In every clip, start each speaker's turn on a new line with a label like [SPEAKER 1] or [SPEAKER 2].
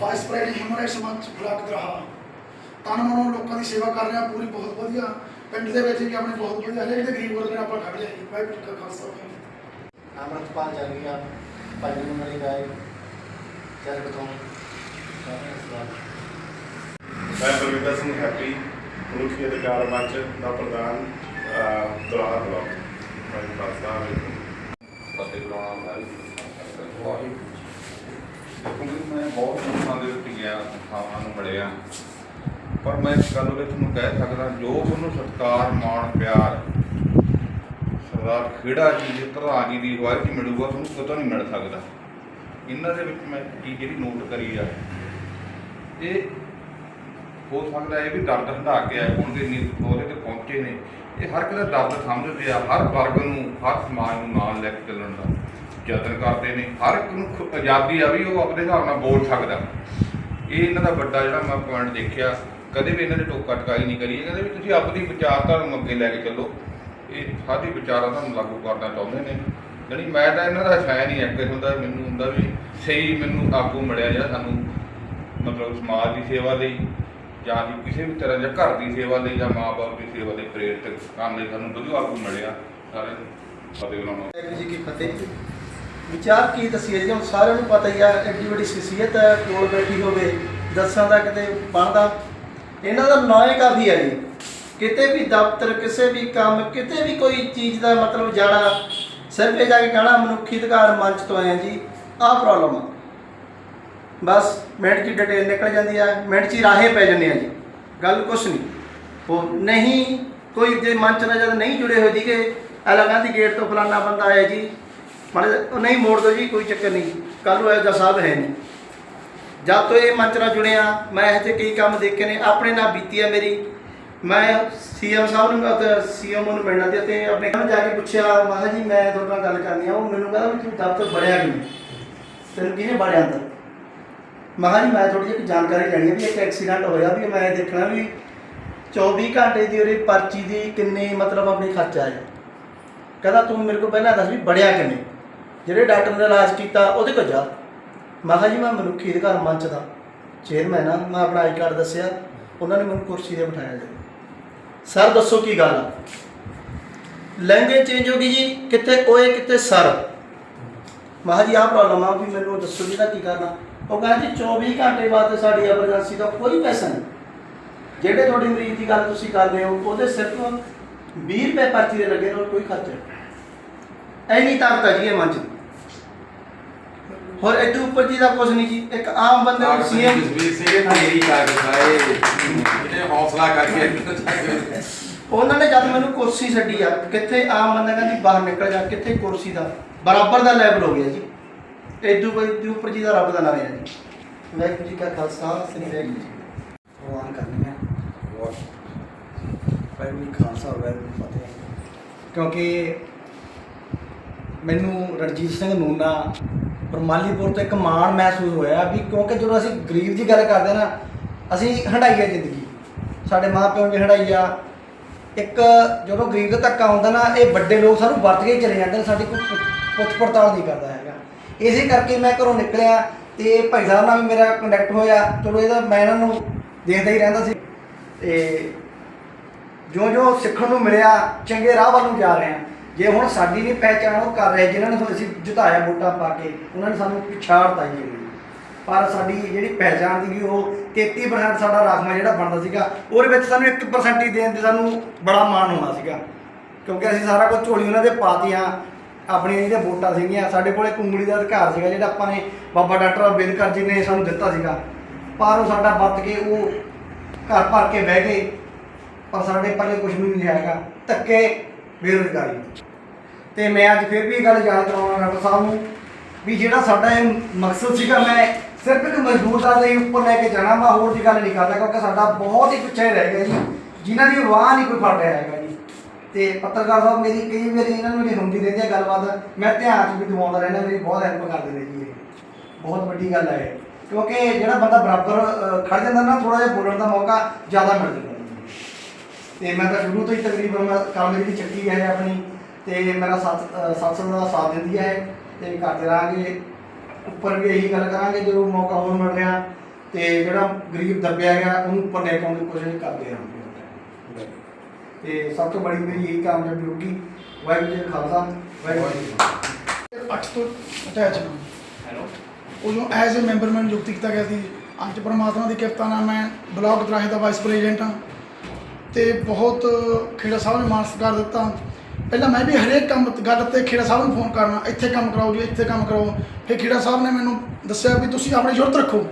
[SPEAKER 1] ਮੜੇ ਸਮਾਜ ਬਲਾਕ ਦਰਹਾ ਤਨ ਮਨੋਂ ਲੋਕਾਂ ਦੀ ਸੇਵਾ ਕਰ ਰਿਹਾ ਪੂਰੀ ਬਹੁਤ ਵਧੀਆ। ਪਿੰਡ ਦੇ ਵਿੱਚ ਵੀ ਆਪਣੇ ਬਹੁਤ ਵਧੀਆ ਹਰੇਕ ਦੇ ਗਰੀਬ ਵਰਗ ਨਾਲ ਆਪਾਂ ਖੜੇ ਹਾਂ ਜੀ। ਵਾਹਿਗੁਰੂ ਜੀ ਕਾ ਖਾਲਸਾ ਵਾਹਿਗੁਰੂ।
[SPEAKER 2] ਅਮਰਤਪਾਲ ਜਾਗੀਆ ਪੰਜ ਨੰਬਰ ਦੀ ਗਾਇ ਚਰ ਬਤੋਂ ਸਾਰੇ ਸਵਾਲ
[SPEAKER 3] ਮੈਂ ਬਲਵਿੰਦਰ ਸਿੰਘ ਹੈਪੀ ਮਨੁੱਖੀ ਅਧਿਕਾਰ ਮੰਚ ਦਾ ਪ੍ਰਧਾਨ ਦੁਆਰਾ ਬਲਾਕ। ਮੈਂ ਖਾਲਸਾ
[SPEAKER 4] ਬੁਲਾਉਣਾ ਵਾਹਿਗੁਰੂ ਕਿਉਂਕਿ ਮੈਂ ਬਹੁਤ ਸੰਸਾਂ ਦੇ ਵਿੱਚ ਗਿਆ ਥਾਵਾਂ ਨੂੰ ਮਿਲਿਆ ਪਰ ਮੈਂ ਇਸ ਗੱਲ ਵਿੱਚ ਤੁਹਾਨੂੰ ਕਹਿ ਸਕਦਾ, ਜੋ ਤੁਹਾਨੂੰ ਸਤਿਕਾਰ, ਮਾਣ, ਪਿਆਰ, ਸਰਦਾਰ ਖੇੜਾ ਜੀ ਦੇ ਪ੍ਰਧਾਨ ਜੀ ਦੀ ਅਗਵਾਈ 'ਚ ਮਿਲੂਗਾ, ਤੁਹਾਨੂੰ ਕਿਤੋਂ ਨਹੀਂ ਮਿਲ ਸਕਦਾ। ਇਹਨਾਂ ਦੇ ਵਿੱਚ ਮੈਂ ਇੱਕ ਚੀਜ਼ ਜਿਹੜੀ ਨੋਟ ਕਰੀ ਆ। ਇਹ ਹੋ ਸਕਦਾ ਇਹ ਵੀ ਦਰਦ ਹੰਢਾ ਕੇ ਆਏ ਹੋਣਗੇ, ਇੰਨੀ ਉਹਦੇ ਤੇ ਪਹੁੰਚੇ ਨੇ। ਇਹ ਹਰ ਇੱਕ ਦਾ ਦਰਦ ਸਮਝਦੇ ਆ, ਹਰ ਵਰਗ ਨੂੰ, ਹਰ ਸਮਾਜ ਨੂੰ ਨਾਲ ਲੈ ਕੇ ਚੱਲਣ ਦਾ। ਯਤਨ ਕਰਦੇ ਨੇ। ਹਰ ਇੱਕ ਨੂੰ ਆਜ਼ਾਦੀ ਆ ਵੀ ਉਹ ਆਪਣੇ ਹਿਸਾਬ ਨਾਲ ਬੋਲ ਸਕਦਾ। ਇਹ ਇਹਨਾਂ ਦਾ ਵੱਡਾ ਜਿਹੜਾ ਮੈਂ ਪੁਆਇੰਟ ਦੇਖਿਆ। ਕਦੇ ਵੀ ਇਹਨਾਂ ਨੇ ਟੋਕਾ ਟਕਾਈ ਨਹੀਂ ਕਰੀ ਕਹਿੰਦੇ ਵੀ ਤੁਸੀਂ ਆਪਣੀ ਵਿਚਾਰਧਾਰਾ ਨੂੰ ਅੱਗੇ ਲੈ ਕੇ ਚੱਲੋ। ਇਹ ਸਾਡੀ ਵਿਚਾਰਾਂ ਤੁਹਾਨੂੰ ਲਾਗੂ ਕਰਨਾ ਚਾਹੁੰਦੇ ਨੇ। ਜਾਣੀ ਮੈਂ ਤਾਂ ਇਹਨਾਂ ਦਾ ਫੈਨ ਹੀ ਇੱਕ ਹੁੰਦਾ ਮੈਨੂੰ ਹੁੰਦਾ ਵੀ ਸਹੀ ਮੈਨੂੰ ਆਗੂ ਮਿਲਿਆ ਜਾਂ ਸਾਨੂੰ ਮਤਲਬ ਸਮਾਜ ਦੀ ਸੇਵਾ ਲਈ ਜਾਂ ਕਿਸੇ ਵੀ ਤਰ੍ਹਾਂ ਜਾਂ ਘਰ ਦੀ ਸੇਵਾ ਲਈ ਜਾਂ ਮਾਪੇ ਦੀ ਸੇਵਾ ਲਈ ਪ੍ਰੇਰਿਤ ਕਰਨ ਲਈ ਸਾਨੂੰ ਵਧੀਆ ਆਗੂ ਮਿਲਿਆ। ਸਾਰੇ ਫਤਿਹ ਉਹਨਾਂ
[SPEAKER 2] ਨੂੰ ਜੀ ਕੀ ਫਤਿਹ। ਵਿਚਾਰ ਕੀ ਦੱਸੀਏ? ਜੀ ਹੁਣ ਸਾਰਿਆਂ ਨੂੰ ਪਤਾ ਹੀ ਆ, ਐਡੀ ਵੱਡੀ ਸ਼ਖਸੀਅਤ ਹੈ, ਕੋਲ ਬੈਠੀ ਹੋਵੇ, ਦੱਸਾਂ ਦਾ ਕਿਤੇ ਬਣਦਾ। ਇਹਨਾਂ ਦਾ ਨਾਂ ਹੀ ਕਾਫੀ ਹੈ ਜੀ। ਕਿਤੇ ਵੀ ਦਫ਼ਤਰ, ਕਿਸੇ ਵੀ ਕੰਮ, ਕਿਤੇ ਵੀ ਕੋਈ ਚੀਜ਼ ਦਾ ਮਤਲਬ ਜਾਣਾ, ਸਿਰਫ ਇਹ ਜਾ ਕੇ ਕਹਿਣਾ, ਮਨੁੱਖੀ ਅਧਿਕਾਰ ਮੰਚ ਤੋਂ ਆਇਆ ਜੀ, ਆਹ ਪ੍ਰੋਬਲਮ ਆ। ਬਸ, ਮਿੰਟ 'ਚ ਡਿਟੇਲ ਨਿਕਲ ਜਾਂਦੀ ਆ, ਮਿੰਟ 'ਚ ਹੀ ਰਾਹੇ ਪੈ ਜਾਂਦੇ ਆ ਜੀ। ਗੱਲ ਕੁਛ ਨਹੀਂ। ਉਹ ਨਹੀਂ, ਕੋਈ ਜੇ ਮੰਚ ਨਾਲ ਜਦ ਨਹੀਂ ਜੁੜੇ ਹੋਏ ਸੀਗੇ ਅਲੱਗਾਂ ਦੀ ਗੇਟ ਤੋਂ ਫਲਾਨਾ ਬੰਦਾ ਆਇਆ ਜੀ ਮਾੜੇ ਉਹ ਨਹੀਂ ਮੋੜ ਦੋ ਜੀ, ਕੋਈ ਚੱਕਰ ਨਹੀਂ। ਕੱਲ ਨੂੰ ਇਹੋ ਜਿਹਾ ਸਾਹਿਬ ਹੈ ਨਹੀਂ। ਜਦ ਤੋਂ ਇਹ ਮੰਚ ਨਾਲ ਜੁੜਿਆ, ਮੈਂ ਇਹ 'ਚ ਕਈ ਕੰਮ ਦੇਖੇ ਨੇ, ਆਪਣੇ ਨਾਲ ਬੀਤੀ ਆ ਮੇਰੀ। ਮੈਂ ਸੀਐਮ ਸਾਹਿਬ ਨੂੰ ਸੀਐਮ ਨੂੰ ਮਿਲਣਾ ਸੀ ਤੇ ਆਪਣੇ ਘਰ ਜਾ ਕੇ ਪੁੱਛਿਆ, ਮੈਂ ਕਿਹਾ ਜੀ, ਮੈਂ ਤੁਹਾਡੇ ਨਾਲ ਗੱਲ ਕਰਨੀ ਆ। ਉਹ ਮੈਨੂੰ ਕਹਿੰਦਾ ਵੀ ਤੂੰ ਦਫ਼ਤਰ ਬੜਿਆ ਕਿਵੇਂ ਤੈਨੂੰ ਕਿਹਨੇ ਬੜਿਆ ਅੰਦਰ? ਮੈਂ ਜੀ, ਮੈਂ ਥੋੜੀ ਜਿਹੀ ਜਾਣਕਾਰੀ ਲੈਣੀ ਹੈ ਵੀ ਇੱਕ ਐਕਸੀਡੈਂਟ ਹੋਇਆ ਵੀ ਮੈਂ ਦੇਖਣਾ ਵੀ 24 ਘੰਟੇ ਦੀ ਉਹਦੀ ਪਰਚੀ ਦੀ ਕਿੰਨੀ ਮਤਲਬ ਆਪਣੀ ਖਰਚਾ ਹੈ ਕਹਿੰਦਾ, ਤੂੰ ਮੇਰੇ ਕੋਲ ਪਹਿਲਾਂ ਦੱਸ ਵੀ ਬੜਿਆ ਕਿਵੇਂ ਜਿਹੜੇ ਡਾਕਟਰ ਨੇ ਇਲਾਜ ਕੀਤਾ, ਉਹਦੇ ਕੋਲ ਜਾ। ਮੈਂ ਕਿਹਾ ਜੀ, ਮੈਂ ਮਨੁੱਖੀ ਅਧਿਕਾਰ ਮੰਚ ਦਾ ਚੇਅਰਮੈਨ ਆ, ਮੈਂ ਆਪਣਾ ਆਈ ਕਾਰਡ ਦੱਸਿਆ, ਉਹਨਾਂ ਨੇ ਮੈਨੂੰ ਕੁਰਸੀ ਤੇ ਬਿਠਾਇਆ ਜੀ। ਸਰ ਦੱਸੋ ਕੀ ਗੱਲ ਆ? ਲੈਂਗੁਏਜ ਚੇਂਜ ਹੋ ਗਈ ਜੀ, ਕਿੱਥੇ ਓਏ, ਕਿੱਥੇ ਸਰ? ਮੈਂ ਜੀ, ਆਹ ਪ੍ਰੋਬਲਮ ਆ, ਵੀ ਮੈਨੂੰ ਦੱਸੋ ਜੀ ਦਾ ਕੀ ਕਰਨਾ ਉਹ ਕਹਿੰਦਾ ਜੀ 24 ਘੰਟੇ ਬਾਅਦ ਸਾਡੀ ਐਮਰਜੈਂਸੀ ਦਾ ਕੋਈ ਪੈਸਾ ਨਹੀਂ। ਜਿਹੜੇ ਤੁਹਾਡੇ ਮਰੀਜ਼ ਦੀ ਗੱਲ ਤੁਸੀਂ ਕਰਦੇ ਹੋ, ਉਹਦੇ ਸਿਰਫ 20 ਰੁਪਏ ਪਰਚੀ ਦੇ ਲੱਗੇ ਨੇ ਕੋਈ ਖਰਚਾ ਨਹੀਂ। ਐਨੀ ਤਾਕਤ ਹੈ ਜੀ ਇਹ ਮੰਚ ਦੀ। ਹੋਰ ਇਹਦੇ ਉੱਪਰ ਜੀ ਦਾ ਕੁਝ ਨਹੀਂ ਜੀ ਇੱਕ ਆਮ ਬੰਦੇ ਨੂੰ ਸੀਐਮ
[SPEAKER 5] ਜਸਵੀਰ ਸਿੰਘ ਤੇਰੀ ਤਾਕਤ ਆ ਇਹ ਇਹਨੇ ਹੌਸਲਾ ਕਰਕੇ
[SPEAKER 2] ਉਹਨਾਂ ਨੇ ਜਦ ਮੈਨੂੰ ਕੁਰਸੀ ਛੱਡੀ ਆ ਕਿੱਥੇ ਆਮ ਬੰਦਾ ਕਹਿੰਦੀ ਬਾਹਰ ਨਿਕਲ ਜਾ ਕਿੱਥੇ ਕੁਰਸੀ ਦਾ? ਬਰਾਬਰ ਦਾ ਲੈਵਲ ਹੋ ਗਿਆ ਜੀ। ਕੋਈ ਦੇ ਉੱਪਰ ਜੀ ਦਾ ਰੱਬ ਦਾ ਨਾਮ ਹੈ ਜੀ। ਵਾਹਿਗੁਰੂ ਜੀ ਕਾ ਖਾਲਸਾ ਸ੍ਰੀ ਵਾਹਿਗੁਰੂ ਜੀ ਭਗਵਾਨ ਕਰਨੀ ਹੈ
[SPEAKER 6] ਵਾਹਿਗੁਰੂ ਖਾਲਸਾ ਵਾਹਿਗੁਰੂ ਫਤਿਹ। ਕਿਉਂਕਿ ਮੈਨੂੰ ਰਣਜੀਤ ਸਿੰਘ ਨੂਨਾ ਪਰਮਾਲੀਪੁਰ ਤੋਂ ਇੱਕ ਮਾਣ ਮਹਿਸੂਸ ਹੋਇਆ ਵੀ ਕਿਉਂਕਿ ਜਦੋਂ ਅਸੀਂ ਗਰੀਬ ਦੀ ਗੱਲ ਕਰਦੇ ਨਾ, ਅਸੀਂ ਹੰਡਾਈ ਆ ਜ਼ਿੰਦਗੀ। ਸਾਡੇ ਮਾਪਿਆਂ ਨੇ ਹੰਡਾਈ ਆ। ਇੱਕ ਜਦੋਂ ਗਰੀਬ ਦਾ ਧੱਕਾ ਹੁੰਦਾ ਨਾ, ਇਹ ਵੱਡੇ ਲੋਕ ਸਾਨੂੰ ਵਰਤ ਕੇ ਹੀ ਚਲੇ ਜਾਂਦੇ ਨੇ, ਸਾਡੀ ਕੋਈ ਪੁੱਛ- ਪੁੱਛ ਪੜਤਾਲ ਨਹੀਂ ਕਰਦਾ ਹੈਗਾ। ਇਸੇ ਕਰਕੇ ਮੈਂ ਘਰੋਂ ਨਿਕਲਿਆ ਤੇ ਭਾਈ ਸਾਹਿਬ ਨਾਲ ਵੀ ਮੇਰਾ ਕੰਟੈਕਟ ਹੋਇਆ। ਚਲੋ ਇਹਦਾ ਮੈਂ ਇਹਨਾਂ ਨੂੰ ਦੇਖਦਾ ਹੀ ਰਹਿੰਦਾ ਸੀ। ਤੇ ਜੋ ਜੋ ਸਿੱਖਣ ਨੂੰ ਮਿਲਿਆ, ਚੰਗੇ ਰਾਹ ਵੱਲ ਨੂੰ ਜਾ ਰਹੇ ਹਾਂ। ਜੇ ਹੁਣ ਸਾਡੀ ਨਹੀਂ ਪਹਿਚਾਣ ਉਹ ਕਰ ਰਹੇ, ਜਿਨ੍ਹਾਂ ਨੂੰ ਅਸੀਂ ਜਿਤਾਇਆ ਵੋਟਾਂ ਪਾ ਕੇ, ਉਹਨਾਂ ਨੇ ਸਾਨੂੰ ਪਿਛਾੜਤਾ ਜੀ ਪਰ ਸਾਡੀ ਜਿਹੜੀ ਪਹਿਚਾਣ ਸੀਗੀ ਉਹ 33% ਸਾਡਾ ਰਾਖਵਾਂ ਜਿਹੜਾ ਬਣਦਾ ਸੀਗਾ, ਉਹਦੇ ਵਿੱਚ ਸਾਨੂੰ 1% ਹੀ ਦੇਣ ਤੇ ਸਾਨੂੰ ਬੜਾ ਮਾਣ ਹੋਣਾ ਸੀਗਾ। ਕਿਉਂਕਿ ਅਸੀਂ ਸਾਰਾ ਕੁਝ ਝੋਲੀ ਉਹਨਾਂ ਦੇ ਪਾਤੀਆਂ, ਆਪਣੀਆਂ ਜਿਹੜੀਆਂ ਵੋਟਾਂ ਸੀਗੀਆਂ, ਸਾਡੇ ਕੋਲੇ ਕੁੰਗਲੀ ਦਾ ਅਧਿਕਾਰ ਸੀਗਾ ਜਿਹੜਾ ਆਪਾਂ ਨੇ ਬਾਬਾ ਡਾਕਟਰ ਅੰਬੇਦਕਰ ਜੀ ਨੇ ਸਾਨੂੰ ਦਿੱਤਾ ਸੀਗਾ। ਪਰ ਉਹ ਸਾਡਾ ਵਰਤ ਕੇ ਉਹ ਘਰ ਭਰ ਕੇ ਬਹਿ ਗਏ, ਪਰ ਸਾਡੇ ਪੱਲੇ ਕੁਝ ਵੀ ਨਹੀਂ ਹੈਗਾ। ਧੱਕੇ, ਬੇਰੁਜ਼ਗਾਰੀ। ਤੇ ਮੈਂ ਅੱਜ ਫਿਰ ਵੀ ਇਹ ਗੱਲ ਯਾਦ ਕਰਾਉਣਾ ਡਾਕਟਰ ਸਾਹਿਬ ਨੂੰ ਵੀ ਜਿਹੜਾ ਸਾਡਾ ਇਹ ਮਕਸਦ ਸੀਗਾ ਮੈਂ ਸਿਰਫ ਇੱਕ ਮਜ਼ਦੂਰ ਦਾ ਲਈ ਉੱਪਰ ਲੈ ਕੇ ਜਾਣਾ ਮੈਂ ਹੋਰ ਦੀ ਗੱਲ ਨਹੀਂ ਕਰਦਾ ਕਿਉਂਕਿ ਸਾਡਾ ਬਹੁਤ ਹੀ ਪਿੱਛੇ ਰਹਿ ਗਿਆ ਜੀ ਜਿਨ੍ਹਾਂ ਦੀ ਆਵਾਜ਼ ਨਹੀਂ ਕੋਈ ਫੜ ਰਿਹਾ ਹੈਗਾ ਜੀ ਤੇ ਪੱਤਰਕਾਰ ਸਾਹਿਬ ਮੇਰੀ ਕਈ ਵਾਰੀ ਇਹਨਾਂ ਨੂੰ ਨਹੀਂ ਹੁੰਦੀ ਰਹਿੰਦੀ ਹੈ ਗੱਲਬਾਤ ਮੈਂ ਧਿਆਨ 'ਚ ਵੀ ਦਿਵਾਉਂਦਾ ਰਹਿੰਦਾ ਮੇਰੀ ਬਹੁਤ ਹੈਲਪ ਕਰਦੇ ਨੇ ਜੀ ਇਹ ਬਹੁਤ ਵੱਡੀ ਗੱਲ ਹੈ ਇਹ। ਕਿਉਂਕਿ ਜਿਹੜਾ ਬੰਦਾ ਬਰਾਬਰ ਅ, ਖੜ ਜਾਂਦਾ ਨਾ ਥੋੜਾ ਜਿਹਾ ਬੋਲਣ ਦਾ ਮੌਕਾ ਜ਼ਿਆਦਾ ਮਿਲ ਜਾਂਦਾ ਜੀ। ਤੇ ਮੈਂ ਤਾਂ ਸ਼ੁਰੂ ਤੋਂ ਹੀ ਤਕਰੀਬਨ ਮੈਂ ਕੰਮ ਜਿਹੜੀ ਚੱਕੀ ਹੈ ਆਪਣੀ ਤੇ ਮੇਰਾ ਸਾਥ ਅ, ਦਾ ਸਾਥ ਦਿੰਦੀ ਹੈ ਤੇ ਕਰਦੇ ਰਹਾਂਗੇ ਉੱਪਰ ਵੀ ਇਹੀ ਗੱਲ ਕਰਾਂਗੇ ਜਦੋਂ ਮੌਕਾ ਹੋਰ ਮਿਲ ਰਿਹਾ ਤੇ ਜਿਹੜਾ ਗਰੀਬ ਦੱਬਿਆ ਗਿਆ ਉਹਨੂੰ ਉੱਪਰ ਲੈ ਕੇ ਆਉਣ ਦੀ ਕੋਸ਼ਿਸ਼ ਕਰਦੇ ਰਹਾਂਗੇ ਤੇ ਸਭ ਤੋਂ ਬੜੀ ਮੇਰੀ ਇਹੀ ਕਾਮਯਾਬੀ ਹੋਊਗੀ ਵਾਹਿਗੁਰੂ ਜੀ ਖਾਲਸਾ ਵਾਹਿਗੁਰੂ ਜੀ
[SPEAKER 1] ਅੱਠ ਤੋਂ ਅਟੈਚ ਹਾਂ। ਉਦੋਂ ਐਜ਼ ਅ ਮੈਂਬਰ ਮੈਨੂੰ ਨਿਯੁਕਤ ਕੀਤਾ ਗਿਆ ਸੀ। ਅੱਜ ਪਰਮਾਤਮਾ ਦੀ ਕਿਰਪਾ ਨਾਲ ਮੈਂ ਬਲਾਕ ਦਰਾਹੇ ਦਾ ਵਾਈਸ ਪ੍ਰੈਜ਼ੀਡੈਂਟ ਹਾਂ। ਤੇ ਬਹੁਤ ਖੇੜਾ ਸਾਹਿਬ ਨੇ ਮਾਣ ਸਤਿਕਾਰ ਦਿੱਤਾ। ਪਹਿਲਾਂ ਮੈਂ ਵੀ ਹਰੇਕ ਕੰਮ ਗੱਲ ਤੇ ਖੇੜਾ ਸਾਹਿਬ ਨੂੰ ਫੋਨ ਕਰਨਾ ਇੱਥੇ ਕੰਮ ਕਰਾਓ ਜੀ ਇੱਥੇ ਕੰਮ ਕਰਾਓ। ਫਿਰ ਖੇੜਾ ਸਾਹਿਬ ਨੇ ਮੈਨੂੰ ਦੱਸਿਆ ਵੀ ਤੁਸੀਂ ਆਪਣੀ ਜ਼ਰੂਰਤ ਰੱਖੋ।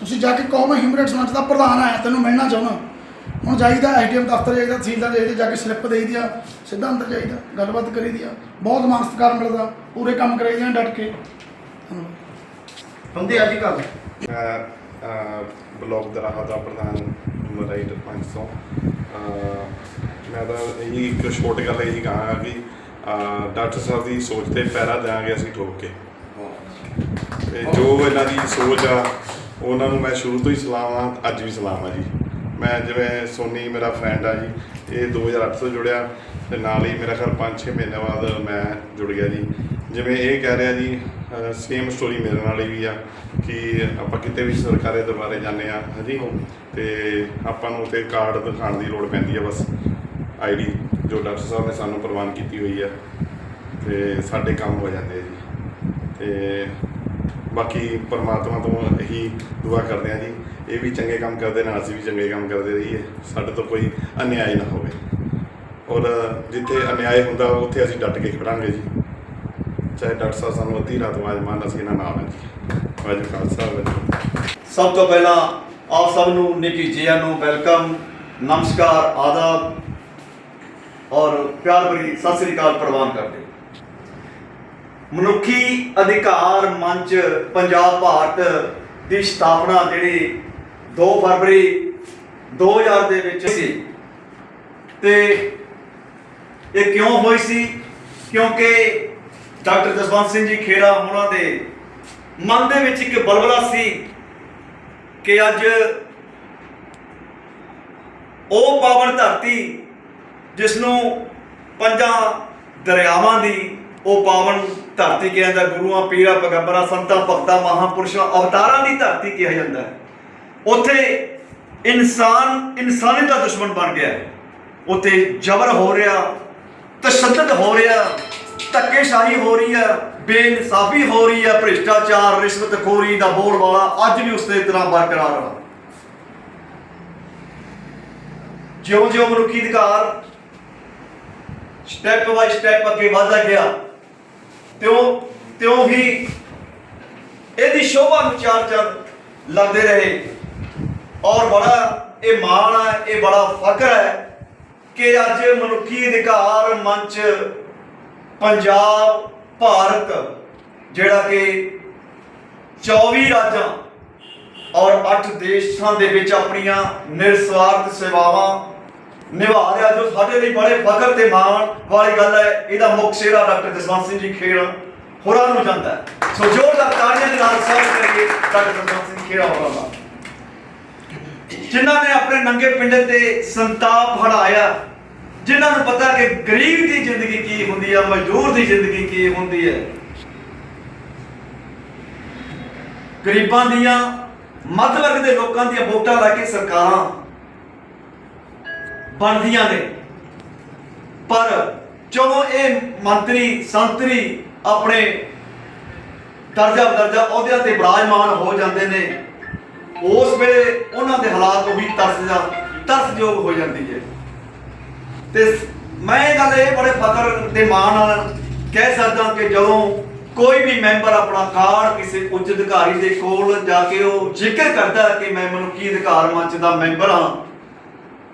[SPEAKER 1] ਤੁਸੀਂ ਜਾ ਕੇ ਕਹੋ ਮੈਂ ਹਿਊਮਨ ਸਮਾਜ ਦਾ ਪ੍ਰਧਾਨ ਆਇਆ ਤੈਨੂੰ ਮਿਲਣਾ ਚਾਹੁੰਦਾ। ਹੁਣ ਜਾਈਦਾ ਐਸਡੀਐਮ ਦਫ਼ਤਰ ਜਾਈਦਾ ਤਹਿਸੀਲਦਾਰ ਜਾਈਦਾ ਜਾ ਕੇ ਸਲਿੱਪ ਦੇਈਦੀ ਆ ਸਿੱਧਾ ਅੰਦਰ ਜਾਈਦਾ ਗੱਲਬਾਤ ਕਰੀਦੀ ਆ ਬਹੁਤ ਮਾਣ ਸਤਿਕਾਰ ਮਿਲਦਾ ਪੂਰੇ ਕੰਮ ਕਰਾਈਦੇ ਆ ਡਟ ਕੇ।
[SPEAKER 2] ਹੁੰਦੇ ਅੱਜ
[SPEAKER 3] ਮੈਂ ਅਹ, ਬਲਾਕ ਦਰਾਹਾ ਦਾ ਪ੍ਰਧਾਨ ਮਰਾਈਟ 500 ਮੈਂ ਤਾਂ ਇਹੀ ਇੱਕ ਛੋਟੀ ਗੱਲ ਇਹੀ ਕਹਾਂਗਾ ਕਿ ਡਾਕਟਰ ਸਾਹਿਬ ਦੀ ਸੋਚ ਤੇ ਪੈਰਾ ਦਿਆਂਗੇ ਅਸੀਂ ਠੋਕ ਕੇ। ਤੇ ਜੋ ਇਹਨਾਂ ਦੀ ਸੋਚ ਆ, ਉਹਨਾਂ ਨੂੰ ਮੈਂ ਸ਼ੁਰੂ ਤੋਂ ਹੀ ਸਲਾਮ ਆ ਅੱਜ ਵੀ ਸਲਾਮ ਆ ਜੀ। ਮੈਂ ਜਿਵੇਂ ਸੋਨੀ ਮੇਰਾ ਫਰੈਂਡ ਆ ਜੀ, ਇਹ 2008 ਤੋਂ ਜੁੜਿਆ, ਤੇ ਨਾਲ ਹੀ ਮੇਰਾ ਖਿਆਲ 5-6 ਮਹੀਨੇ ਬਾਅਦ ਮੈਂ ਜੁੜ ਗਿਆ ਜੀ। ਜਿਵੇਂ ਇਹ ਕਹਿ ਰਿਹਾ ਜੀ ਸੇਮ ਸਟੋਰੀ ਮੇਰੇ ਨਾਲ ਹੀ ਵੀ ਆ, ਕਿ ਆਪਾਂ ਕਿਤੇ ਵੀ ਸਰਕਾਰੀ ਦਰਬਾਰੇ ਜਾਂਦੇ ਆ, ਹਾਂਜੀ। ਤੇ ਆਪਾਂ ਨੂੰ ਉੱਥੇ ਕਾਰਡ ਦਿਖਾਉਣ ਦੀ ਲੋੜ ਪੈਂਦੀ ਆ ਬਸ। ਆਈਡੀ ਜੋ ਡਾਕਟਰ ਸਾਹਿਬ ਨੇ ਸਾਨੂੰ ਪ੍ਰਵਾਨ ਕੀਤੀ ਹੋਈ ਹੈ ਤੇ ਸਾਡੇ ਕੰਮ ਹੋ ਜਾਂਦੇ ਆ ਜੀ। ਤੇ ਬਾਕੀ ਪਰਮਾਤਮਾ ਤੋਂ ਇਹੀ ਦੁਆ ਕਰਦੇ ਆ ਜੀ, ਇਹ ਵੀ ਚੰਗੇ ਕੰਮ ਕਰਦੇ ਨਾਲ ਅਸੀਂ ਵੀ ਚੰਗੇ ਕੰਮ ਕਰਦੇ ਰਹੀਏ, ਸਾਡੇ ਤੋਂ ਕੋਈ ਅਨਿਆਏ ਨਾ ਹੋਵੇ। ਔਰ ਜਿੱਥੇ ਅਨਿਆਏ ਹੁੰਦਾ, ਉੱਥੇ ਅਸੀਂ ਡਟ ਕੇ ਖੜਾਂਗੇ ਜੀ। ਚਾਹੇ ਡਾਕਟਰ ਸਾਹਿਬ ਸਾਨੂੰ ਅੱਧੀ ਰਾਤ ਆਵਾਜ਼ ਮਾਰਨ, ਅਸੀਂ ਇਹਨਾਂ ਨਾਲ ਹਾਂ ਜੀ। ਵਾਹਿਗੁਰੂ ਖਾਲਸਾ, ਵਾਹਿਗੁਰੂ।
[SPEAKER 7] ਸਭ ਤੋਂ ਪਹਿਲਾਂ ਆਪ ਸਭ ਨੂੰ, ਨਿੱਕੀ ਜੀਆਂ ਨੂੰ ਵੈਲਕਮ, ਨਮਸਕਾਰ, ਆਦਾਬ। ਔਰ ਪਿਆਰ ਭਰੀ ਸਤਿ ਸ੍ਰੀ ਅਕਾਲ ਪ੍ਰਵਾਨ ਕਰਦੇ ਮਨੁੱਖੀ ਅਧਿਕਾਰ ਮੰਚ ਪੰਜਾਬ ਭਾਰਤ ਦੀ ਸਥਾਪਨਾ ਜਿਹੜੀ 2 ਫਰਵਰੀ 2000 ਦੇ ਵਿੱਚ ਸੀ ਤੇ ਇਹ ਕਿਉਂ ਹੋਈ ਸੀ? ਕਿਉਂਕਿ ਡਾਕਟਰ ਜਸਵੰਤ ਸਿੰਘ ਜੀ ਖੇੜਾ ਉਹਨਾਂ ਦੇ ਮਨ ਦੇ ਵਿੱਚ ਇੱਕ ਬਲਬਲਾ ਸੀ ਕਿ ਅੱਜ ਉਹ ਪਾਵਨ ਧਰਤੀ ਜਿਸ ਨੂੰ ਪੰਜਾਂ ਦਰਿਆਵਾਂ ਦੀ ਉਹ ਪਾਵਨ ਧਰਤੀ ਕਿਹਾ ਜਾਂਦਾ, ਗੁਰੂਆਂ, ਪੀਰਾਂ, ਪੈਗੰਬਰਾਂ, ਸੰਤਾਂ, ਭਗਤਾਂ, ਮਹਾਪੁਰਸ਼ਾਂ, ਅਵਤਾਰਾਂ ਦੀ ਧਰਤੀ ਕਿਹਾ ਜਾਂਦਾ ਹੈ। ਉੱਥੇ ਇਨਸਾਨ, ਇਨਸਾਨੀਅਤ ਦਾ ਦੁਸ਼ਮਣ ਬਣ ਗਿਆ ਹੈ। ਉੱਥੇ ਜ਼ਬਰ ਹੋ ਰਿਹਾ, ਤਸ਼ੱਦਦ ਹੋ ਰਿਹਾ, ਧੱਕੇਸ਼ਾਹੀ ਹੋ ਰਹੀ ਹੈ, ਬੇਇਨਸਾਫੀ ਹੋ ਰਹੀ ਹੈ, ਭ੍ਰਿਸ਼ਟਾਚਾਰ, ਰਿਸ਼ਵਤਖੋਰੀ ਦਾ ਬੋਲ ਵਾਲਾ ਅੱਜ ਵੀ ਉਸੇ ਤਰ੍ਹਾਂ ਬਰਕਰਾਰ ਹੈ ਜਿਉਂ-ਜਿਉਂ ਮਨੁੱਖੀ ਅਧਿਕਾਰ ਸਟੈਪ ਬਾਈ ਸਟੈਪ ਅੱਗੇ ਵਧਦਾ ਗਿਆ। ਤਿਉਂ ਤਿਉਂ ਹੀ ਇਹਦੀ ਸ਼ੋਭਾ ਨੂੰ ਚਾਰ ਚੰਦ ਲੱਗਦੇ ਰਹੇ। ਔਰ ਬੜਾ ਇਹ ਮਾਣ ਹੈ, ਇਹ ਬੜਾ ਫਖਰ ਹੈ ਕਿ ਅੱਜ ਮਨੁੱਖੀ ਅਧਿਕਾਰ ਮੰਚ ਪੰਜਾਬ, ਭਾਰਤ, ਜਿਹੜਾ ਕਿ 24 ਰਾਜਾਂ ਔਰ 8 ਦੇਸ਼ਾਂ ਦੇ ਵਿੱਚ ਆਪਣੀਆਂ ਨਿਰਸਵਾਰਥ ਸੇਵਾਵਾਂ ਨਿਭਾ ਰਿਹਾ ਜੋ ਸਾਡੇ ਲਈ ਬੜੇ ਫਖਰ ਤੇ ਮਾਣ ਵਾਲੀ ਗੱਲ ਹੈ। ਇਹਦਾ ਮੁੱਖ ਸਿਹਰਾ ਡਾਕਟਰ ਜਸਵੰਤ ਸਿੰਘ ਜੀ ਖੇੜਾ ਹੋਰਾਂ ਨੂੰ ਜਾਂਦਾ ਹੈ। ਸੋ ਜ਼ੋਰਦਾਰ ਤਾੜੀਆਂ ਦੇ ਨਾਲ ਸਵਾਗਤ ਕਰੀਏ ਡਾਕਟਰ ਜਸਵੰਤ ਸਿੰਘ ਖੇੜਾ ਹੋਰਾਂ ਦਾ। ਜਿਨ੍ਹਾਂ ਨੇ ਆਪਣੇ ਨੰਗੇ ਪਿੰਡੇ ਤੇ ਸੰਤਾਪ ਹੜਾਇਆ, ਜਿਨ੍ਹਾਂ ਨੂੰ ਪਤਾ ਕਿ ਗਰੀਬ ਦੀ ਜ਼ਿੰਦਗੀ ਕੀ ਹੁੰਦੀ ਹੈ ਮਜ਼ਦੂਰ ਦੀ ਜ਼ਿੰਦਗੀ ਕੀ ਹੁੰਦੀ ਹੈ। ਗਰੀਬਾਂ ਦੀਆਂ ਮੱਧ ਵਰਗ ਦੇ ਲੋਕਾਂ ਦੀਆਂ ਵੋਟਾਂ ਲੈ ਕੇ ਸਰਕਾਰਾਂ ਬਣਦੀਆਂ ਨੇ। ਪਰ ਜਦੋਂ ਇਹ ਮੰਤਰੀ, ਸੰਤਰੀ ਆਪਣੇ ਦਰਜਾ ਦਰਜਾ ਅਹੁਦਿਆਂ ਤੇ ਬਿਰਾਜਮਾਨ ਹੋ ਜਾਂਦੇ ਨੇ, ਉਸ ਵੇਲੇ ਉਹਨਾਂ ਦੇ ਹਾਲਾਤ ਵੀ ਤਰਸਜਾ ਤਰਸਯੋਗ ਹੋ ਜਾਂਦੀ ਹੈ। ਤੇ ਮੈਂ ਇਹ ਗੱਲ ਇਹ ਬੜੇ ਫਖਰ ਤੇ ਮਾਣ ਨਾਲ ਕਹਿ ਸਕਦਾ ਕਿ ਜਦੋਂ ਕੋਈ ਵੀ ਮੈਂਬਰ ਆਪਣਾ ਕਾਰਡ ਕਿਸੇ ਉੱਚ ਅਧਿਕਾਰੀ ਦੇ ਕੋਲ ਜਾ ਕੇ ਉਹ ਜ਼ਿਕਰ ਕਰਦਾ ਕਿ ਮੈਂ ਮਨੁੱਖੀ ਅਧਿਕਾਰ ਮੰਚ ਦਾ ਮੈਂਬਰ ਹਾਂ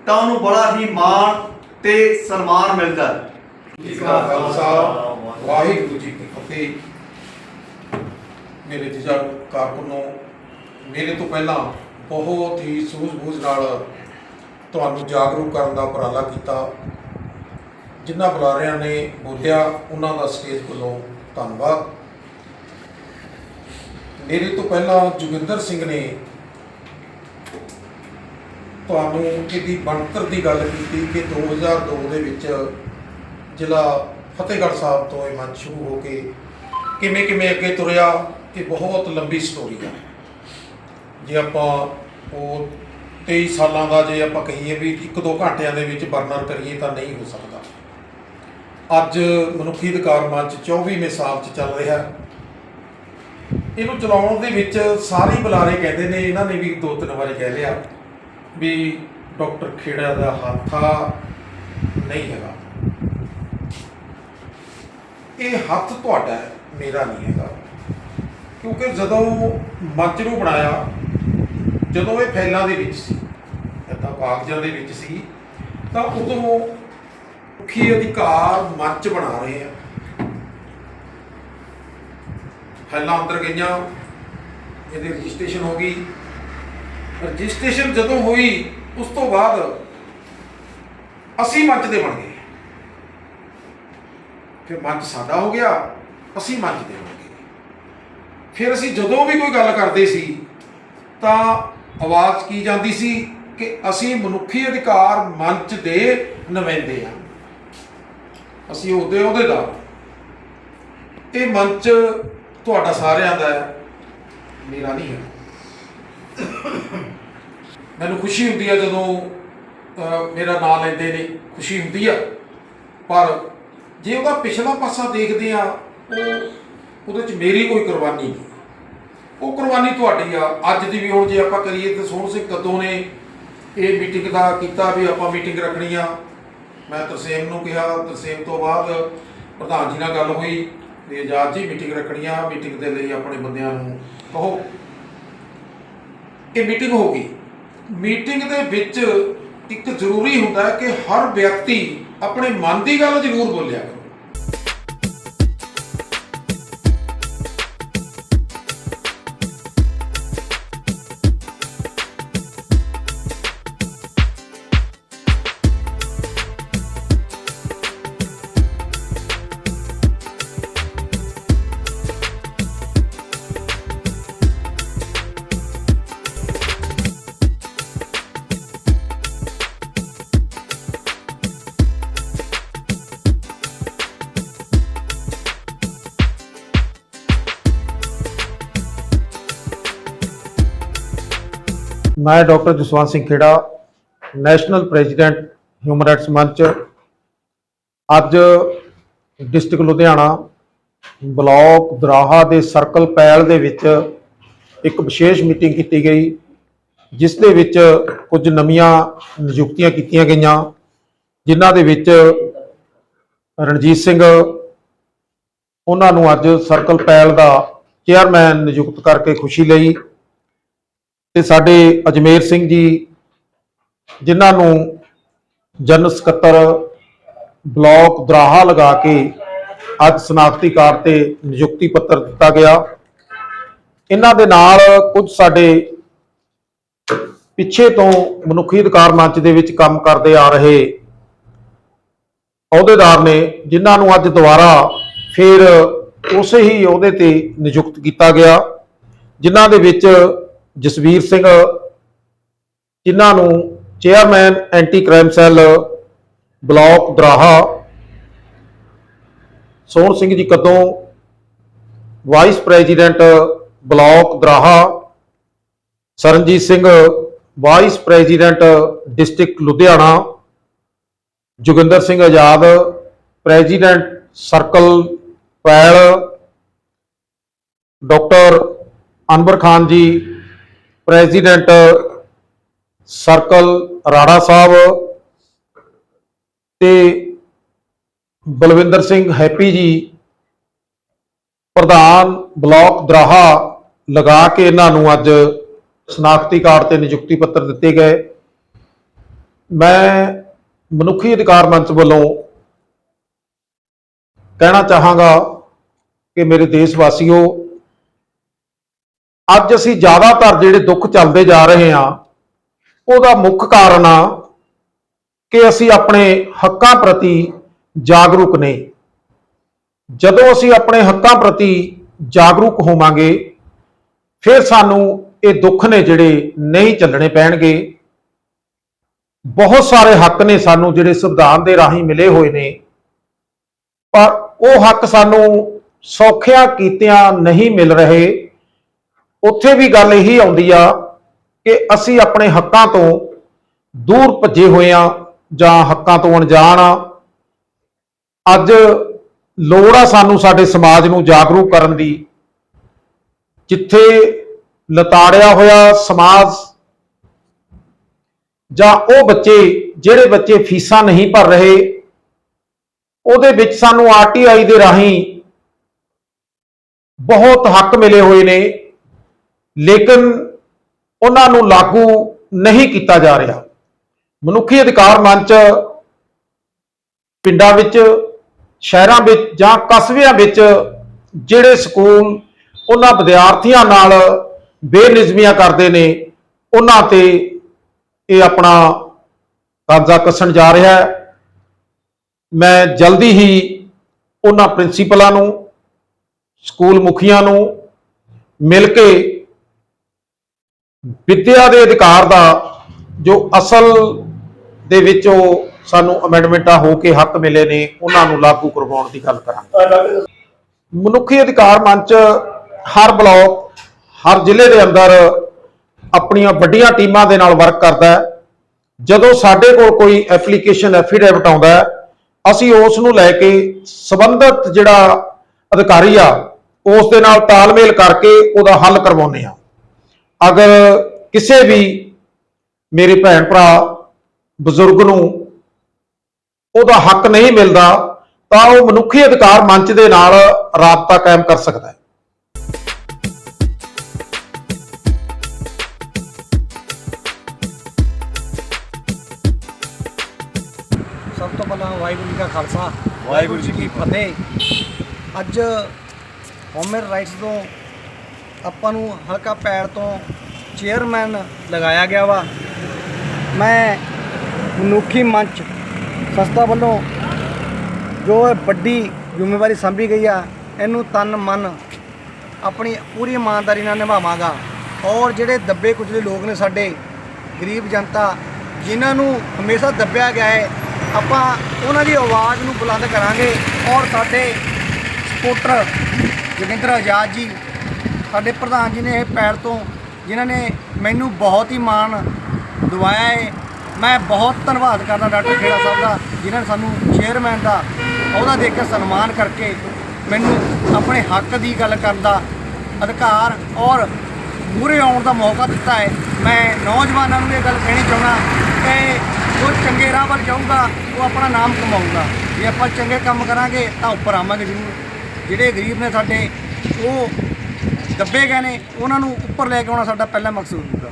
[SPEAKER 7] ਤਾਂ ਉਹਨੂੰ ਬੜਾ ਹੀ ਮਾਣ ਤੇ ਸਨਮਾਨ ਮਿਲਦਾ ਹੈ।
[SPEAKER 5] ਜੀ ਕਾ ਖਾਲਸਾ, ਵਾਹਿਗੁਰੂ ਜੀ ਕੀ ਫਤਿਹ। ਮੇਰੇ ਜੀਜਾ ਕਾਰਕੁਨੋ ਮੇਰੇ ਤੋਂ ਪਹਿਲਾਂ ਬਹੁਤ ਹੀ ਸੂਝ-ਬੂਝ ਨਾਲ ਤੁਹਾਨੂੰ ਜਾਗਰੂਕ ਕਰਨ ਦਾ ਉਪਰਾਲਾ ਕੀਤਾ। ਜਿਨ੍ਹਾਂ ਬੁਲਾਰਿਆਂ ਨੇ ਬੋਲਿਆ, ਉਹਨਾਂ ਦਾ ਸਟੇਜ ਵੱਲੋਂ ਧੰਨਵਾਦ। ਮੇਰੇ ਤੋਂ ਪਹਿਲਾਂ ਜੋਗਿੰਦਰ ਸਿੰਘ ਨੇ ਤੁਹਾਨੂੰ ਇਹਦੀ ਬਣਤਰ ਦੀ ਗੱਲ ਕੀਤੀ ਕਿ 2002 ਦੇ ਵਿੱਚ ਜ਼ਿਲ੍ਹਾ ਫਤਿਹਗੜ੍ਹ ਸਾਹਿਬ ਤੋਂ ਇਹ ਮੰਚ ਸ਼ੁਰੂ ਹੋ ਕੇ ਕਿਵੇਂ ਕਿਵੇਂ ਅੱਗੇ ਤੁਰਿਆ ਇਹ ਬਹੁਤ ਲੰਬੀ ਸਟੋਰੀ ਹੈ ਜੇ ਆਪਾਂ ਉਹ 23 ਸਾਲਾਂ ਦਾ ਜੇ ਆਪਾਂ ਕਹੀਏ ਵੀ 1-2 ਘੰਟਿਆਂ ਦੇ ਵਿੱਚ ਬਰਨਰ ਕਰੀਏ ਤਾਂ ਨਹੀਂ ਹੋ ਸਕਦਾ। ਅੱਜ ਮਨੁੱਖੀ ਅਧਿਕਾਰ ਮੰਚ 24ਵੇਂ ਸਾਲ 'ਚ ਚੱਲ ਰਿਹਾ। ਇਹਨੂੰ ਚਲਾਉਣ ਦੇ ਵਿੱਚ ਸਾਰੇ ਬੁਲਾਰੇ ਕਹਿੰਦੇ ਨੇ, ਇਹਨਾਂ ਨੇ ਵੀ ਦੋ ਤਿੰਨ ਵਾਰੀ ਕਹਿ ਲਿਆ। ਵੀ ਡਾਕਟਰ ਖੇੜਾ ਦਾ ਹੱਥ ਨਹੀਂ ਹੈਗਾ। ਇਹ ਹੱਥ ਤੁਹਾਡਾ ਮੇਰਾ ਨਹੀਂ ਹੈਗਾ। ਕਿਉਂਕਿ ਜਦੋਂ ਮੰਚ ਨੂੰ ਬਣਾਇਆ, ਜਦੋਂ ਇਹ ਫੈਲਾਂ ਦੇ ਵਿੱਚ ਸੀ ਤਾਂ ਕਾਗਜ਼ਾਂ ਦੇ ਵਿੱਚ ਸੀ, ਤਾਂ ਉਦੋਂ ਮੁਖੀ ਅਧਿਕਾਰ ਮੰਚ ਬਣਾ ਰਹੇ ਆ। ਫੈਲਾਂ ਅੰਦਰ ਗਈਆਂ, ਇਹਦੀ ਰਜਿਸਟ੍ਰੇਸ਼ਨ ਹੋ ਗਈ। ਰਜਿਸਟ੍ਰੇਸ਼ਨ ਜਦੋਂ ਹੋਈ, ਉਸ ਤੋਂ ਬਾਅਦ ਅਸੀਂ ਮੰਚ ਦੇ ਬਣ ਗਏ। ਫਿਰ ਮੰਚ ਸਾਡਾ ਹੋ ਗਿਆ, ਅਸੀਂ ਮੰਚ ਦੇ ਬਣ ਗਏ। ਫਿਰ ਅਸੀਂ ਜਦੋਂ ਵੀ ਕੋਈ ਗੱਲ ਕਰਦੇ ਸੀ, ਤਾਂ ਆਵਾਜ਼ ਕੀ ਜਾਂਦੀ ਸੀ ਕਿ ਅਸੀਂ ਮਨੁੱਖੀ ਅਧਿਕਾਰ ਮੰਚ ਦੇ ਨੁਮਾਇੰਦੇ ਹਾਂ। ਅਸੀਂ ਉਹਦੇ ਉਹਦੇ ਦਾ। ਇਹ ਮੰਚ ਤੁਹਾਡਾ ਸਾਰਿਆਂ ਦਾ ਹੈ, ਮੇਰਾ ਨਹੀਂ ਹੈ। ਮੈਨੂੰ ਖੁਸ਼ੀ ਹੁੰਦੀ ਹੈ ਜਦੋਂ ਮੇਰਾ ਨਾਂ ਲੈਂਦੇ ਨੇ। ਖੁਸ਼ੀ ਹੁੰਦੀ ਆ। ਪਰ ਜੇ ਉਹਦਾ ਪਿਛਲਾ ਪਾਸਾ ਦੇਖਦੇ ਆ, ਉਹ ਉਹਦੇ ਚ ਮੇਰੀ ਕੋਈ ਕੁਰਬਾਨੀ ਨਹੀਂ। ਉਹ ਕੁਰਬਾਨੀ ਤੁਹਾਡੀ ਆ। ਅੱਜ ਦੀ ਵੀ ਹੁਣ ਜੇ ਆਪਾਂ ਕਰੀਏ ਤਾਂ ਸੋਹਣ ਸਿੰਘ ਕਦੋਂ ਨੇ ਇਹ ਮੀਟਿੰਗ ਦਾ ਕੀਤਾ ਵੀ ਆਪਾਂ ਮੀਟਿੰਗ ਰੱਖਣੀ ਆ। ਮੈਂ ਤਰਸੇਮ ਨੂੰ ਕਿਹਾ। ਤਰਸੇਮ ਤੋਂ ਬਾਅਦ ਪ੍ਰਧਾਨ ਜੀ ਨਾਲ ਗੱਲ ਹੋਈ ਵੀ ਆਜ਼ਾਦ ਜੀ ਮੀਟਿੰਗ ਰੱਖਣੀ ਆ। ਮੀਟਿੰਗ ਦੇ ਲਈ ਆਪਣੇ ਬੰਦਿਆਂ ਨੂੰ ਕਹੋ। ਇਹ ਮੀਟਿੰਗ ਹੋ ਗਈ। ਮੀਟਿੰਗ ਦੇ ਵਿੱਚ ਇੱਕ ਜ਼ਰੂਰੀ ਹੁੰਦਾ ਕਿ ਹਰ ਵਿਅਕਤੀ ਆਪਣੇ ਮਨ ਦੀ ਗੱਲ ਜ਼ਰੂਰ ਬੋਲਿਆ
[SPEAKER 8] ਮੈਂ doctor Jaswant Singh Khera, national president human rights ਮੰਚ। ਅੱਜ ਡਿਸਟ੍ਰਿਕਟ ਲੁਧਿਆਣਾ, ਬਲਾਕ ਦਰਾਹਾ ਦੇ ਸਰਕਲ ਪੈਲ ਦੇ ਵਿੱਚ ਇੱਕ ਵਿਸ਼ੇਸ਼ ਮੀਟਿੰਗ ਕੀਤੀ ਗਈ, ਜਿਸ ਦੇ ਵਿੱਚ ਕੁਝ ਨਵੀਆਂ ਨਿਯੁਕਤੀਆਂ ਕੀਤੀਆਂ ਗਈਆਂ, ਜਿਨ੍ਹਾਂ ਦੇ ਵਿੱਚ ਰਣਜੀਤ ਸਿੰਘ, ਉਹਨਾਂ ਨੂੰ ਅੱਜ ਸਰਕਲ ਪੈਲ ਦਾ ਚੇਅਰਮੈਨ ਨਿਯੁਕਤ ਕਰਕੇ ਖੁਸ਼ੀ ਲਈ ਤੇ ਸਾਡੇ ਅਜਮੇਰ ਸਿੰਘ ਜੀ, ਜਿਨ੍ਹਾਂ ਨੂੰ ਜਨਰਲ ਸਕੱਤਰ ਬਲਾਕ ਦਰਾਹਾ ਲਗਾ ਕੇ ਅੱਜ ਸਨਾਖਤੀ ਕਾਰਡ ਤੇ ਨਿਯੁਕਤੀ ਪੱਤਰ ਦਿੱਤਾ ਗਿਆ। ਇਹਨਾਂ ਦੇ ਨਾਲ ਕੁਝ ਸਾਡੇ ਪਿੱਛੇ ਤੋਂ ਮਨੁੱਖੀ ਅਧਿਕਾਰ ਮੰਚ ਦੇ ਵਿੱਚ ਕੰਮ ਕਰਦੇ ਆ ਰਹੇ ਅਹੁਦੇਦਾਰ ਨੇ, ਜਿਨ੍ਹਾਂ ਨੂੰ ਅੱਜ ਦੁਬਾਰਾ ਫਿਰ ਉਸੇ ਹੀ ਅਹੁਦੇ ਤੇ ਨਿਯੁਕਤ ਕੀਤਾ ਗਿਆ, ਜਿਨ੍ਹਾਂ ਦੇ ਵਿੱਚ ਜਸਵੀਰ ਸਿੰਘ, ਜਿਨ੍ਹਾਂ ਨੂੰ chairman anti crime cell block Daraha, Sohan Singh ji ਕਦੋਂ vice president block Daraha, Saranjit Singh vice president district Ludhiana, Joginder Singh Azad president circle Pail, doctor Anwar Khan ji president circle Rara Sahib ਤੇ Balwinder Singh happy ਜੀ ਪ੍ਰਧਾਨ block Doraha ਲਗਾ ਕੇ ਇਹਨਾਂ ਨੂੰ ਅੱਜ ਸ਼ਨਾਖਤੀ card ਤੇ ਨਿਯੁਕਤੀ ਪੱਤਰ ਦਿੱਤੇ ਗਏ। ਮੈਂ ਮਨੁੱਖੀ ਅਧਿਕਾਰ ਮੰਚ ਵੱਲੋਂ ਕਹਿਣਾ ਚਾਹਾਂਗਾ ਕਿ ਮੇਰੇ ਦੇਸ਼ ਵਾਸੀਓ ਅੱਜ ਅਸੀਂ ਜ਼ਿਆਦਾਤਰ ਜਿਹੜੇ ਦੁੱਖ ਚੱਲਦੇ ਜਾ ਰਹੇ ਹਾਂ, ਉਹਦਾ ਮੁੱਖ ਕਾਰਨ ਆ ਕਿ ਅਸੀਂ ਆਪਣੇ ਹੱਕਾਂ ਪ੍ਰਤੀ ਜਾਗਰੂਕ ਨੇ। ਜਦੋਂ ਅਸੀਂ ਆਪਣੇ ਹੱਕਾਂ ਪ੍ਰਤੀ ਜਾਗਰੂਕ ਹੋਵਾਂਗੇ, ਫਿਰ ਸਾਨੂੰ ਇਹ ਦੁੱਖ ਨੇ ਜਿਹੜੇ ਨਹੀਂ ਚੱਲਣੇ ਪੈਣਗੇ। ਬਹੁਤ ਸਾਰੇ ਹੱਕ ਨੇ ਸਾਨੂੰ ਜਿਹੜੇ ਸੰਵਿਧਾਨ ਦੇ ਰਾਹੀਂ ਮਿਲੇ ਹੋਏ ਨੇ, ਪਰ ਉਹ ਹੱਕ ਸਾਨੂੰ ਸੌਖਿਆਂ ਕੀਤਿਆਂ ਨਹੀਂ ਮਿਲ ਰਹੇ। ਉੱਥੇ ਵੀ ਗੱਲ ਇਹੀ ਆਉਂਦੀ ਆ ਕਿ ਅਸੀਂ ਆਪਣੇ ਹੱਕਾਂ ਤੋਂ ਦੂਰ ਭੱਜੇ ਹੋਏ ਆ ਜਾਂ ਹੱਕਾਂ ਤੋਂ ਅਣਜਾਣ ਆ। ਅੱਜ ਲੋੜ ਆ ਸਾਨੂੰ ਸਾਡੇ ਸਮਾਜ ਨੂੰ ਜਾਗਰੂਕ ਕਰਨ ਦੀ। ਜਿੱਥੇ ਲਤਾੜਿਆ ਹੋਇਆ ਸਮਾਜ ਜਾਂ ਉਹ ਬੱਚੇ ਜਿਹੜੇ ਬੱਚੇ ਫੀਸਾਂ ਨਹੀਂ ਭਰ ਰਹੇ, ਉਹਦੇ ਵਿੱਚ ਸਾਨੂੰ ਆਰਟੀਆਈ ਦੇ ਰਾਹੀਂ ਬਹੁਤ ਹੱਕ ਮਿਲੇ ਹੋਏ ਨੇ। ਲੇਕਿਨ ਉਹਨਾਂ ਨੂੰ ਲਾਗੂ ਨਹੀਂ ਕੀਤਾ ਜਾ ਰਿਹਾ। ਮਨੁੱਖੀ ਅਧਿਕਾਰ ਮੰਚ ਪਿੰਡਾਂ ਵਿੱਚ, ਸ਼ਹਿਰਾਂ ਵਿੱਚ ਜਾਂ ਕਸਬਿਆਂ ਵਿੱਚ ਜਿਹੜੇ ਸਕੂਲ ਉਹਨਾਂ ਵਿਦਿਆਰਥੀਆਂ ਨਾਲ ਬੇਨਿਜ਼ਮੀਆਂ ਕਰਦੇ ਨੇ, ਉਹਨਾਂ ਤੇ ਇਹ ਆਪਣਾ ਕਬਜ਼ਾ ਕੱਸਣ ਜਾ ਰਿਹਾ ਹੈ। ਮੈਂ ਜਲਦੀ ਹੀ ਉਹਨਾਂ ਪ੍ਰਿੰਸੀਪਲਾਂ ਨੂੰ, ਸਕੂਲ ਮੁਖੀਆਂ ਨੂੰ ਮਿਲ ਕੇ ਵਿੱਦਿਆ ਦੇ ਅਧਿਕਾਰ ਦਾ ਜੋ ਅਸਲ ਦੇ ਵਿੱਚ ਉਹ ਸਾਨੂੰ ਅਮੈਂਡਮੈਂਟਾਂ ਹੋ ਕੇ ਹੱਕ ਮਿਲੇ ਨੇ, ਉਹਨਾਂ ਨੂੰ ਲਾਗੂ ਕਰਵਾਉਣ ਦੀ ਗੱਲ ਕਰਾਂਗੇ। ਮਨੁੱਖੀ ਅਧਿਕਾਰ ਮੰਚ ਹਰ ਬਲਾਕ, ਹਰ ਜ਼ਿਲ੍ਹੇ ਦੇ ਅੰਦਰ ਆਪਣੀਆਂ ਵੱਡੀਆਂ ਟੀਮਾਂ ਦੇ ਨਾਲ ਵਰਕ ਕਰਦਾ ਹੈ। ਜਦੋਂ ਸਾਡੇ ਕੋਲ ਕੋਈ ਐਪਲੀਕੇਸ਼ਨ ਐਫੀਡੇਵਿਟ ਆਉਂਦਾ ਹੈ, ਅਸੀਂ ਉਸ ਨੂੰ ਲੈ ਕੇ ਸੰਬੰਧਿਤ ਜਿਹੜਾ ਅਧਿਕਾਰੀ ਆ, ਉਸ ਦੇ ਨਾਲ ਤਾਲਮੇਲ ਕਰਕੇ ਉਹਦਾ ਹੱਲ ਕਰਵਾਉਂਦੇ ਆ ਅਗਰ ਕਿਸੇ ਵੀ ਮੇਰੇ ਭੈਣ ਭਰਾ ਬਜ਼ੁਰਗ ਨੂੰ ਉਹਦਾ ਹੱਕ ਨਹੀਂ ਮਿਲਦਾ ਤਾਂ ਉਹ ਮਨੁੱਖੀ ਅਧਿਕਾਰ ਮੰਚ ਦੇ ਨਾਲ ਰਾਬਤਾ ਕਾਇਮ ਕਰ ਸਕਦਾ ਹੈ।
[SPEAKER 6] ਸਭ ਤੋਂ ਪਹਿਲਾਂ ਵਾਹਿਗੁਰੂ ਜੀ ਕਾ ਖਾਲਸਾ ਵਾਹਿਗੁਰੂ ਜੀ ਕੀ ਫਤਿਹ। ਅੱਜ ਹਿਊਮਨ ਰਾਈਟਸ ਤੋਂ ਆਪਾਂ ਨੂੰ ਹਲਕਾ ਪੈੜ ਤੋਂ ਚੇਅਰਮੈਨ ਲਗਾਇਆ ਗਿਆ ਵਾ। ਮੈਂ ਮਨੁੱਖੀ ਮੰਚ ਸੰਸਥਾ ਵੱਲੋਂ ਜੋ ਇਹ ਵੱਡੀ ਜ਼ਿੰਮੇਵਾਰੀ ਸੰਭੀ ਗਈ ਆ, ਇਹਨੂੰ ਤਨ ਮਨ ਆਪਣੀ ਪੂਰੀ ਇਮਾਨਦਾਰੀ ਨਾਲ ਨਿਭਾਵਾਂਗਾ। ਔਰ ਜਿਹੜੇ ਦੱਬੇ ਕੁਚਲੇ ਲੋਕ ਨੇ ਸਾਡੇ, ਗਰੀਬ ਜਨਤਾ, ਜਿਨ੍ਹਾਂ ਨੂੰ ਹਮੇਸ਼ਾ ਦੱਬਿਆ ਗਿਆ ਹੈ, ਆਪਾਂ ਉਹਨਾਂ ਦੀ ਆਵਾਜ਼ ਨੂੰ ਬੁਲੰਦ ਕਰਾਂਗੇ। ਔਰ ਸਾਡੇ ਸਪੋਰਟਰ ਜੋਗਿੰਦਰ ਆਜ਼ਾਦ ਜੀ ਸਾਡੇ ਪ੍ਰਧਾਨ ਜੀ ਨੇ ਇਹ ਪੈਰ ਤੋਂ ਜਿਨ੍ਹਾਂ ਨੇ ਮੈਨੂੰ ਬਹੁਤ ਹੀ ਮਾਣ ਦਿਵਾਇਆ ਹੈ ਮੈਂ ਬਹੁਤ ਧੰਨਵਾਦ ਕਰਦਾ ਡਾਕਟਰ ਖੇੜਾ ਸਾਹਿਬ ਦਾ, ਜਿਨ੍ਹਾਂ ਨੇ ਸਾਨੂੰ ਚੇਅਰਮੈਨ ਦਾ ਉਹਦਾ ਦੇ ਕੇ ਸਨਮਾਨ ਕਰਕੇ ਮੈਨੂੰ ਆਪਣੇ ਹੱਕ ਦੀ ਗੱਲ ਕਰਨ ਦਾ ਅਧਿਕਾਰ ਔਰ ਮੂਹਰੇ ਆਉਣ ਦਾ ਮੌਕਾ ਦਿੱਤਾ ਹੈ ਮੈਂ ਨੌਜਵਾਨਾਂ ਨੂੰ ਇਹ ਗੱਲ ਕਹਿਣੀ ਚਾਹੁੰਦਾ ਕਿ ਉਹ ਚੰਗੇ ਰਾਹ ਵੱਲ ਜਾਊਗਾ, ਉਹ ਆਪਣਾ ਨਾਮ ਕਮਾਊਗਾ। ਜੇ ਆਪਾਂ ਚੰਗੇ ਕੰਮ ਕਰਾਂਗੇ, ਤਾਂ ਉੱਪਰ ਆਵਾਂਗੇ ਜ਼ਰੂਰ। ਜਿਹੜੇ ਗਰੀਬ ਨੇ ਸਾਡੇ, ਉਹ ਦੱਬੇ ਗਏ ਨੇ, ਉਹਨਾਂ ਨੂੰ ਉੱਪਰ ਲੈ ਕੇ ਆਉਣਾ ਸਾਡਾ ਪਹਿਲਾ ਮਕਸਦ ਹੁੰਦਾ।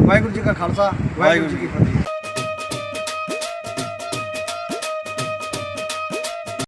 [SPEAKER 6] ਵਾਹਿਗੁਰੂ ਜੀ ਕਾ ਖਾਲਸਾ, ਵਾਹਿਗੁਰੂ ਜੀ ਕੀ ਫਤਿਹ।